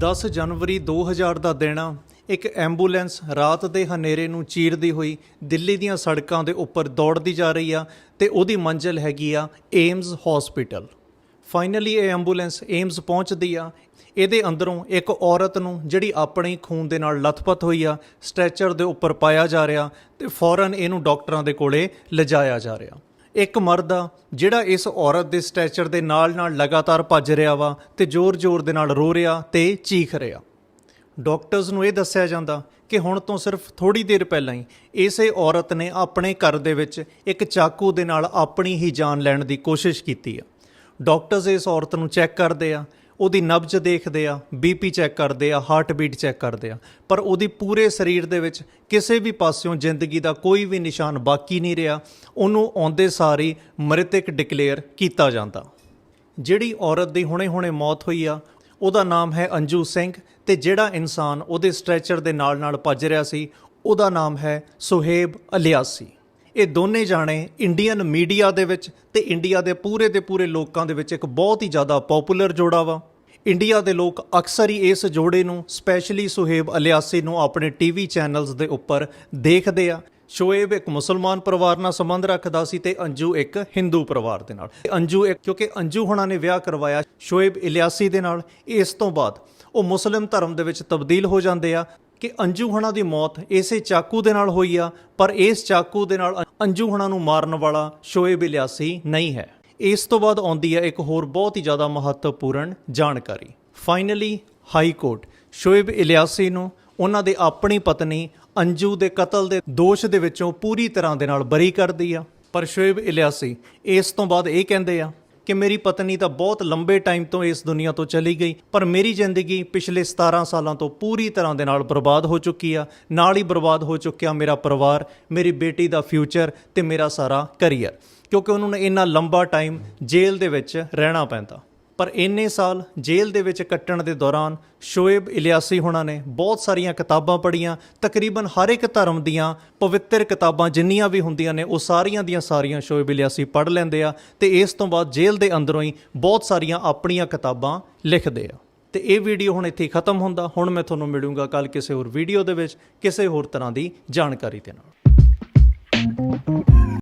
10 ਜਨਵਰੀ 2000 ਦਾ ਦਿਨ ਆ। ਇੱਕ ਐਂਬੂਲੈਂਸ ਰਾਤ ਦੇ ਹਨੇਰੇ ਨੂੰ ਚੀਰਦੀ ਹੋਈ ਦਿੱਲੀ ਦੀਆਂ ਸੜਕਾਂ ਦੇ ਉੱਪਰ ਦੌੜਦੀ ਜਾ ਰਹੀ ਆ ਤੇ ਉਹਦੀ ਮੰਜ਼ਿਲ ਹੈਗੀ ਆ ਏਮਜ਼ ਹਸਪੀਟਲ। ਫਾਈਨਲੀ ਇਹ ਐਂਬੂਲੈਂਸ ਏਮਜ਼ ਪਹੁੰਚਦੀ ਆ। ਇਹਦੇ ਅੰਦਰੋਂ ਇੱਕ ਔਰਤ ਨੂੰ ਜਿਹੜੀ ਆਪਣੇ ਖੂਨ ਦੇ ਨਾਲ ਲਥਪਥ ਹੋਈ ਆ, ਸਟ੍ਰੈਚਰ ਦੇ ਉੱਪਰ ਪਾਇਆ ਜਾ ਰਿਹਾ ਤੇ ਫੌਰਨ ਇਹਨੂੰ ਡਾਕਟਰਾਂ ਦੇ ਕੋਲੇ ਲਿਜਾਇਆ ਜਾ ਰਿਹਾ। ਇੱਕ ਮਰਦ ਆ, ਜਿਹੜਾ ਇਸ ਔਰਤ ਦੇ ਸਟੈਚਰ ਦੇ ਨਾਲ-ਨਾਲ ਲਗਾਤਾਰ ਭੱਜ ਰਿਹਾ ਵਾ ਤੇ ਜ਼ੋਰ-ਜ਼ੋਰ ਦੇ ਨਾਲ ਰੋ ਰਿਹਾ ਤੇ ਚੀਖ ਰਿਹਾ। ਡਾਕਟਰਸ ਨੂੰ ਇਹ ਦੱਸਿਆ ਜਾਂਦਾ ਕਿ ਹੁਣ ਤੋਂ ਸਿਰਫ ਥੋੜੀ ਦੇਰ ਪਹਿਲਾਂ ਹੀ ਇਸੇ ਔਰਤ ਨੇ ਆਪਣੇ ਘਰ ਦੇ ਵਿੱਚ ਇੱਕ ਚਾਕੂ ਦੇ ਨਾਲ ਆਪਣੀ ਹੀ ਜਾਨ ਲੈਣ ਦੀ ਕੋਸ਼ਿਸ਼ ਕੀਤੀ ਆ। ਡਾਕਟਰਸ ਇਸ ਔਰਤ ਨੂੰ ਚੈੱਕ ਕਰਦੇ ਆ ਉਹਦੀ ਨਬਜ਼ ਦੇਖਦੇ ਆ ਬੀਪੀ ਚੈੱਕ ਕਰਦੇ ਆ ਹਾਰਟ ਬੀਟ ਚੈੱਕ ਕਰਦੇ ਆ। ਪਰ ਉਹਦੀ ਪੂਰੇ ਸਰੀਰ ਦੇ ਵਿੱਚ ਕਿਸੇ ਵੀ ਪਾਸਿਓਂ ਜ਼ਿੰਦਗੀ ਦਾ ਕੋਈ ਵੀ ਨਿਸ਼ਾਨ ਬਾਕੀ ਨਹੀਂ ਰਿਹਾ, ਉਹਨੂੰ ਆਉਂਦੇ ਸਾਰੀ ਮ੍ਰਿਤਕ ਡਿਕਲੇਅਰ ਕੀਤਾ ਜਾਂਦਾ। ਜਿਹੜੀ ਔਰਤ ਦੀ ਹੁਣੇ-ਹੁਣੇ ਮੌਤ ਹੋਈ ਆ, ਉਹਦਾ ਨਾਮ ਹੈ ਅੰਜੂ ਸਿੰਘ ਤੇ ਜਿਹੜਾ ਇਨਸਾਨ ਉਹਦੇ ਸਟ੍ਰੈਚਰ ਦੇ ਨਾਲ-ਨਾਲ ਭੱਜ ਰਿਹਾ ਸੀ, ਉਹਦਾ ਨਾਮ ਹੈ ਸੁਹੇਬ ਅਲਿਆਸੀ। ਇਹ ਦੋਨੇ ਜਾਣੇ ਇੰਡੀਅਨ ਮੀਡੀਆ ਦੇ ਵਿੱਚ ਤੇ ਇੰਡੀਆ ਦੇ ਪੂਰੇ ਦੇ ਪੂਰੇ ਲੋਕਾਂ ਦੇ ਵਿੱਚ ਇੱਕ ਬਹੁਤ ਹੀ ਜ਼ਿਆਦਾ ਪਪੂਲਰ ਜੋੜਾ ਵਾ। ਇੰਡੀਆ ਦੇ ਲੋਕ ਅਕਸਰ ਹੀ ਇਸ ਜੋੜੇ ਨੂੰ ਸਪੈਸ਼ਲੀ ਸੁਹੇਬ ਅਲਿਆਸੀ ਨੂੰ ਆਪਣੇ ਟੀਵੀ ਚੈਨਲਸ ਦੇ ਉੱਪਰ ਦੇਖਦੇ ਆ। ਸ਼ੋਏਬ ਇੱਕ ਮੁਸਲਮਾਨ ਪਰਿਵਾਰ ਨਾਲ ਸੰਬੰਧ ਰੱਖਦਾ ਸੀ ਤੇ ਅੰਜੂ ਇੱਕ ਹਿੰਦੂ ਪਰਿਵਾਰ ਦੇ ਨਾਲ। ਅੰਜੂ ਇੱਕ, ਕਿਉਂਕਿ ਅੰਜੂ ਹੁਣਾਂ ਨੇ ਵਿਆਹ ਕਰਵਾਇਆ ਸ਼ੋਏਬ ਇਲਿਆਸੀ ਦੇ ਨਾਲ। ਇਸ ਤੋਂ ਬਾਅਦ ਉਹ ਮੁਸਲਿਮ ਧਰਮ ਦੇ ਵਿੱਚ ਤਬਦੀਲ ਹੋ ਜਾਂਦੇ ਆ ਕਿ ਅੰਜੂ ਹੁਣਾਂ ਦੀ ਮੌਤ ਇਸੇ ਚਾਕੂ ਦੇ ਨਾਲ ਹੋਈ ਆ, ਪਰ ਇਸ ਚਾਕੂ ਦੇ ਨਾਲ ਅੰਜੂ ਹੁਣਾਂ ਨੂੰ ਮਾਰਨ ਵਾਲਾ ਸ਼ੋਏਬ ਇਲਿਆਸੀ ਨਹੀਂ ਹੈ। ਇਸ ਤੋਂ ਬਾਅਦ ਆਉਂਦੀ ਹੈ ਇੱਕ ਹੋਰ ਬਹੁਤ ਹੀ ਜ਼ਿਆਦਾ ਮਹੱਤਵਪੂਰਨ ਜਾਣਕਾਰੀ। Finally high court Shoaib Iliyasi ਨੂੰ ਉਹਨਾਂ ਦੇ ਆਪਣੀ ਪਤਨੀ ਅੰਜੂ ਦੇ ਕਤਲ ਦੇ ਦੋਸ਼ ਦੇ ਵਿੱਚੋਂ ਪੂਰੀ ਤਰ੍ਹਾਂ ਦੇ ਨਾਲ ਬਰੀ ਕਰਦੀ ਆ। ਪਰ ਸ਼ੋਏਬ ਇਲਿਆਸੀ ਇਸ ਤੋਂ ਬਾਅਦ ਇਹ ਕਹਿੰਦੇ ਆ ਕਿ ਮੇਰੀ ਪਤਨੀ ਤਾਂ ਬਹੁਤ ਲੰਬੇ ਟਾਈਮ ਤੋਂ ਇਸ ਦੁਨੀਆ ਤੋਂ ਚਲੀ ਗਈ, ਪਰ ਮੇਰੀ ਜ਼ਿੰਦਗੀ ਪਿਛਲੇ 17 ਸਾਲਾਂ ਤੋਂ ਪੂਰੀ ਤਰ੍ਹਾਂ ਦੇ ਨਾਲ ਬਰਬਾਦ ਹੋ ਚੁੱਕੀ ਆ, ਨਾਲ ਹੀ ਬਰਬਾਦ ਹੋ ਚੁੱਕਿਆ ਮੇਰਾ ਪਰਿਵਾਰ, ਮੇਰੀ ਬੇਟੀ ਦਾ ਫਿਊਚਰ ਤੇ ਮੇਰਾ ਸਾਰਾ ਕਰੀਅਰ ਕਿਉਂਕਿ ਉਹਨਾਂ ਨੂੰ ਇੰਨਾ ਲੰਬਾ ਟਾਈਮ ਜੇਲ੍ਹ ਦੇ ਵਿੱਚ ਰਹਿਣਾ ਪੈਂਦਾ। ਪਰ ਇੰਨੇ ਸਾਲ ਜੇਲ੍ਹ ਦੇ ਵਿੱਚ ਕੱਟਣ ਦੇ ਦੌਰਾਨ ਸ਼ੋਏਬ ਇਲਿਆਸੀ ਹੁਣਾਂ ਨੇ ਬਹੁਤ ਸਾਰੀਆਂ ਕਿਤਾਬਾਂ ਪੜ੍ਹੀਆਂ, ਤਕਰੀਬਨ ਹਰ ਇੱਕ ਧਰਮ ਦੀਆਂ ਪਵਿੱਤਰ ਕਿਤਾਬਾਂ ਜਿੰਨੀਆਂ ਵੀ ਹੁੰਦੀਆਂ ਨੇ, ਉਹ ਸਾਰੀਆਂ ਦੀਆਂ ਸਾਰੀਆਂ ਸ਼ੋਏਬ ਇਲਿਆਸੀ ਪੜ੍ਹ ਲੈਂਦੇ ਆ ਤੇ ਇਸ ਤੋਂ ਬਾਅਦ ਜੇਲ੍ਹ ਦੇ ਅੰਦਰੋਂ ਹੀ ਬਹੁਤ ਸਾਰੀਆਂ ਆਪਣੀਆਂ ਕਿਤਾਬਾਂ ਲਿਖਦੇ ਆ। ਤੇ ਇਹ ਵੀਡੀਓ ਹੁਣ ਇੱਥੇ ਖਤਮ ਹੁੰਦਾ। ਹੁਣ ਮੈਂ ਤੁਹਾਨੂੰ ਮਿਲੂੰਗਾ ਕੱਲ ਕਿਸੇ ਹੋਰ ਵੀਡੀਓ ਦੇ ਵਿੱਚ ਕਿਸੇ ਹੋਰ ਤਰ੍ਹਾਂ ਦੀ ਜਾਣਕਾਰੀ ਦੇ ਨਾਲ।